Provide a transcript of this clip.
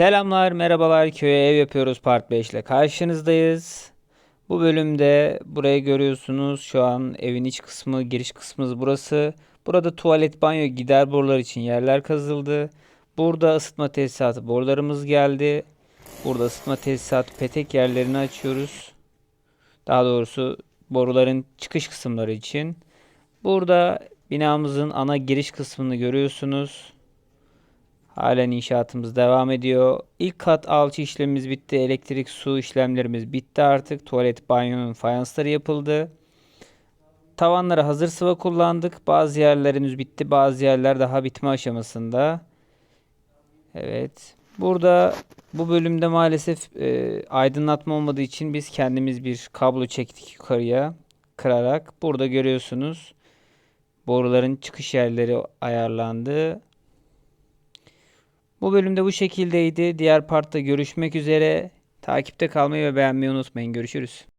Selamlar, merhabalar. Köye ev yapıyoruz part 5 ile karşınızdayız. Bu bölümde burayı görüyorsunuz. Şu an evin iç kısmı, giriş kısmımız burası. Burada tuvalet, banyo, gider borular için yerler kazıldı. Burada ısıtma tesisatı borularımız geldi. Burada ısıtma tesisatı petek yerlerini açıyoruz. Daha doğrusu boruların çıkış kısımları için. Burada binamızın ana giriş kısmını görüyorsunuz. Halen inşaatımız devam ediyor. İlk kat alçı işlemimiz bitti. Elektrik, su işlemlerimiz bitti artık. Tuvalet, banyonun fayansları yapıldı. Tavanlara hazır sıva kullandık. Bazı yerlerimiz bitti. Bazı yerler daha bitme aşamasında. Evet. Burada bu bölümde maalesef e, aydınlatma olmadığı için biz kendimiz bir kablo çektik yukarıya kırarak. Burada görüyorsunuz boruların çıkış yerleri ayarlandı. Bu bölümde bu şekildeydi. Diğer partta görüşmek üzere. Takipte kalmayı ve beğenmeyi unutmayın. Görüşürüz.